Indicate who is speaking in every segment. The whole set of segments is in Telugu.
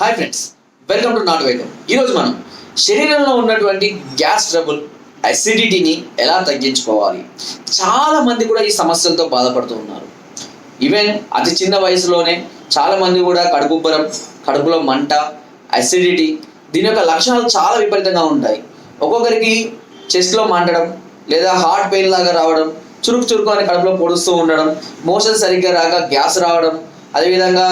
Speaker 1: హాయ్ ఫ్రెండ్స్ వెల్కమ్ టు నాట్ వైద్యం ఈరోజు మనం శరీరంలో ఉన్నటువంటి గ్యాస్ ట్రబుల్ అసిడిటీని ఎలా తగ్గించుకోవాలి? చాలా మంది కూడా ఈ సమస్యలతో బాధపడుతూ ఉన్నారు. ఈవెన్ అతి చిన్న వయసులోనే చాలా మంది కూడా కడుపుబ్బరం కడుపులో మంట అసిడిటీ దీని యొక్క లక్షణాలు చాలా విపరీతంగా ఉంటాయి. ఒక్కొక్కరికి చెస్ట్లో మంటడం లేదా హార్ట్ పెయిన్ లాగా రావడం చురుకు చురుకు అని కడుపులో పొడుస్తూ ఉండడం మోషన్ సరిగ్గా రాక గ్యాస్ రావడం అదేవిధంగా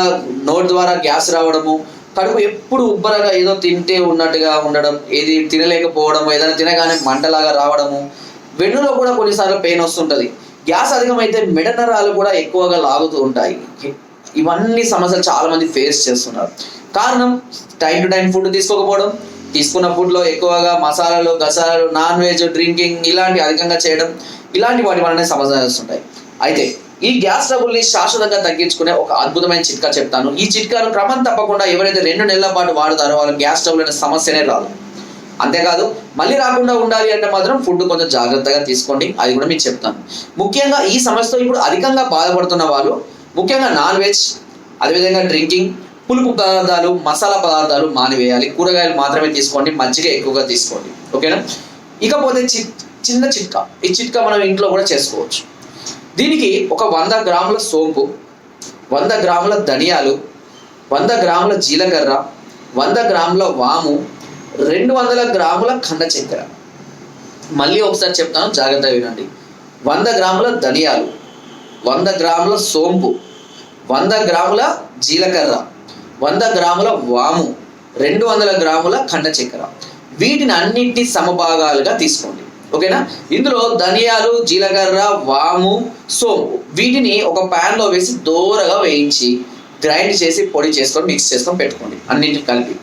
Speaker 1: నోట్ ద్వారా గ్యాస్ రావడము కడుపు ఎప్పుడు ఉబ్బరగా ఏదో తింటే ఉన్నట్టుగా ఉండడం ఏది తినలేకపోవడం ఏదైనా తినగానే మంటలాగా రావడము వెన్నులో కూడా కొన్నిసార్లు పెయిన్ వస్తుంటుంది. గ్యాస్ అధికమైతే మెడ నరాలు కూడా ఎక్కువగా లాగుతూ ఉంటాయి. ఇవన్నీ సమస్యలు చాలా మంది ఫేస్ చేస్తున్నారు. కారణం టైం టు టైం ఫుడ్ తీసుకోకపోవడం తీసుకున్న ఫుడ్లో ఎక్కువగా మసాలాలు గసాలాలు నాన్ వెజ్ డ్రింకింగ్ ఇలాంటి అధికంగా చేయడం ఇలాంటి వాటి వల్లనే సమస్యలు వస్తుంటాయి. అయితే ఈ గ్యాస్ ట్రబుల్ని శాశ్వతంగా తగ్గించుకునే ఒక అద్భుతమైన చిట్కా చెప్తాను. ఈ చిట్కాను క్రమం తప్పకుండా ఎవరైతే రెండు నెలల పాటు వాడుతారో వాళ్ళు గ్యాస్ ట్రబుల్ అనే సమస్యనే రాదు. అంతేకాదు మళ్ళీ రాకుండా ఉండాలి అంటే మాత్రం ఫుడ్ కొంచెం జాగ్రత్తగా తీసుకోండి. అది కూడా మీకు చెప్తాను. ముఖ్యంగా ఈ సమస్యతో ఇప్పుడు అధికంగా బాధపడుతున్న వాళ్ళు ముఖ్యంగా నాన్ వెజ్ అదేవిధంగా డ్రింకింగ్ పులుపు పదార్థాలు మసాలా పదార్థాలు మానివేయాలి. కూరగాయలు మాత్రమే తీసుకోండి మజ్జిగ ఎక్కువగా తీసుకోండి. ఓకేనా? ఇకపోతే చి చిన్న చిట్కా. ఈ చిట్కా మనం ఇంట్లో కూడా చేసుకోవచ్చు. దీనికి ఒక వంద గ్రాముల సోంపు వంద గ్రాముల ధనియాలు వంద గ్రాముల జీలకర్ర వంద గ్రాముల వాము రెండు వందల గ్రాముల కంద చక్కెర. మళ్ళీ ఒకసారి చెప్తాను జాగ్రత్తగా వినండి. వంద గ్రాముల ధనియాలు వంద గ్రాముల సోంపు వంద గ్రాముల జీలకర్ర వంద గ్రాముల వాము రెండు వందల గ్రాముల కండ చక్కెర. వీటిని అన్నింటినీ సమభాగాలుగా తీసుకోండి. ఓకేనా? ఇందులో ధనియాలు జీలకర్ర వాము సోంపు. వీటిని ఒక ప్యాన్లో వేసి దూరగా వేయించి గ్రైండ్ చేసి పొడి చేసుకొని మిక్స్ చేసుకొని పెట్టుకోండి. అన్నింటిని కలిపి.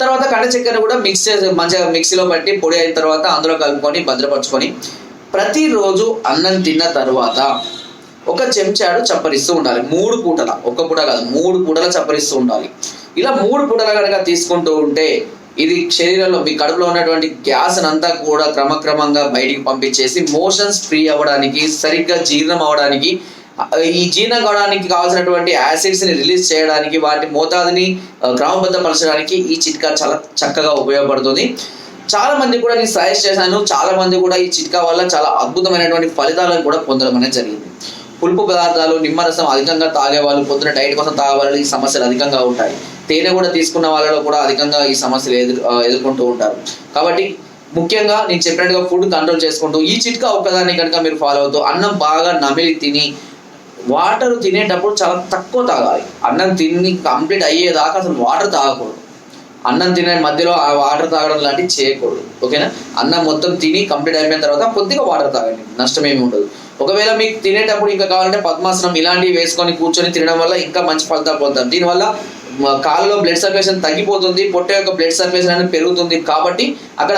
Speaker 1: తర్వాత కండ చక్కెర కూడా మిక్స్ చేసి మంచిగా మిక్సీలో పట్టి పొడి అయిన తర్వాత అందులో కలుపుకొని భద్రపరచుకొని ప్రతిరోజు అన్నం తిన్న తర్వాత ఒక చెంచాడు చప్పరిస్తూ ఉండాలి. మూడు పూటల. ఒక్క పూట కాదు మూడు పూటల చప్పరిస్తూ ఉండాలి. ఇలా మూడు పూటల కనుక తీసుకుంటూ ఉంటే ఇది శరీరంలో మీ కడుపులో ఉన్నటువంటి గ్యాస్ అంతా కూడా క్రమక్రమంగా బయటికి పంపించేసి మోషన్స్ ఫ్రీ అవ్వడానికి సరిగ్గా జీర్ణం అవ్వడానికి ఈ జీర్ణం కావడానికి కావాల్సినటువంటి యాసిడ్స్ని రిలీజ్ చేయడానికి వాటి మోతాదుని క్రమబద్ధపరచడానికి ఈ చిట్కా చాలా చక్కగా ఉపయోగపడుతుంది. చాలా మంది కూడా నేను సజెస్ట్ చేశాను చాలా మంది కూడా ఈ చిట్కా వల్ల చాలా అద్భుతమైనటువంటి ఫలితాలను కూడా పొందడం అనేది జరిగింది. పులుపు పదార్థాలు నిమ్మరసం అధికంగా తాగే వాళ్ళు పొద్దున డైట్ కోసం తాగే వాళ్ళు ఈ సమస్యలు అధికంగా ఉంటాయి. తేనె కూడా తీసుకున్న వాళ్ళలో కూడా అధికంగా ఈ సమస్యలు ఎదురు ఎదుర్కొంటూ ఉంటారు. కాబట్టి ముఖ్యంగా నేను చెప్పినట్టుగా ఫుడ్ కంట్రోల్ చేసుకుంటూ ఈ చిట్కా ఒక్కదాన్ని కనుక మీరు ఫాలో అవుతూ అన్నం బాగా నమిలి తిని వాటర్ తినేటప్పుడు చాలా తక్కువ తాగాలి. అన్నం తిని కంప్లీట్ అయ్యేదాకా అసలు వాటర్ తాగకూడదు. అన్నం తినే మధ్యలో ఆ వాటర్ తాగడం లాంటివి చేయకూడదు. ఓకేనా? అన్నం మొత్తం తిని కంప్లీట్ అయిపోయిన తర్వాత కొద్దిగా వాటర్ తాగండి. నష్టం ఏమి ఉండదు. ఒకవేళ మీకు తినేటప్పుడు ఇంకా కావాలంటే పద్మాసనం ఇలాంటివి వేసుకొని కూర్చొని తినడం వల్ల ఇంకా మంచి ఫలితాలు పొందుతారు. దీనివల్ల కాళ్ళలో బ్లడ్ సర్క్యులేషన్ తగ్గిపోతుంది పొట్ట యొక్క బ్లడ్ సర్క్యులేషన్ అనేది పెరుగుతుంది కాబట్టి అక్కడ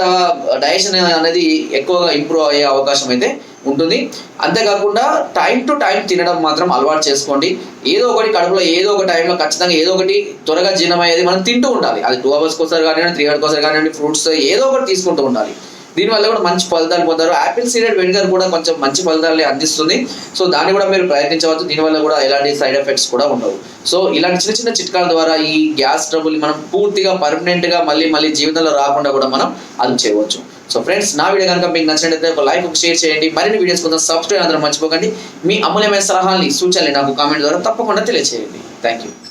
Speaker 1: డైజెషన్ అనేది ఎక్కువగా ఇంప్రూవ్ అయ్యే అవకాశం అయితే ఉంటుంది. అంతేకాకుండా టైం టు టైం తినడం మాత్రం అలవాటు చేసుకోండి. ఏదో ఒకటి కడుపులో ఏదో ఒక టైంలో ఖచ్చితంగా ఏదో ఒకటి త్వరగా జీర్ణమయ్యేది మనం తింటూ ఉండాలి. అది టూ అవర్స్కి ఒకసారి కానివ్వండి త్రీ అవర్స్కి ఒకసారి కానివ్వండి ఫ్రూట్స్ ఏదో ఒకటి తీసుకుంటూ ఉండాలి. దీనివల్ల కూడా మంచి ఫలితాలు పొందారు. యాపిల్ సీడెడ్ వెనిగర్ కూడా కొంచెం మంచి ఫలితాలని అందిస్తుంది. సో దాన్ని కూడా మీరు ప్రయత్నించవచ్చు. దీనివల్ల కూడా ఎలాంటి సైడ్ ఎఫెక్ట్స్ కూడా ఉండవు. సో ఇలాంటి చిన్న చిన్న చిట్కాల ద్వారా ఈ గ్యాస్ ట్రబుల్ మనం పూర్తిగా పర్మనెంట్గా మళ్ళీ మళ్ళీ జీవితంలో రాకుండా కూడా మనం అది చేయవచ్చు. సో ఫ్రెండ్స్ నా వీడియో కనుక మీకు నచ్చినట్లయితే ఒక లైక్ ఒక షేర్ చేయండి. మరిన్ని వీడియోస్ కొంచెం సబ్స్క్రైబ్ అందరం మర్చిపోకండి. మీ అమూల్యమైన సలహాలని సూచనలు నాకు కామెంట్ ద్వారా తప్పకుండా తెలియజేయండి థ్యాంక్ యూ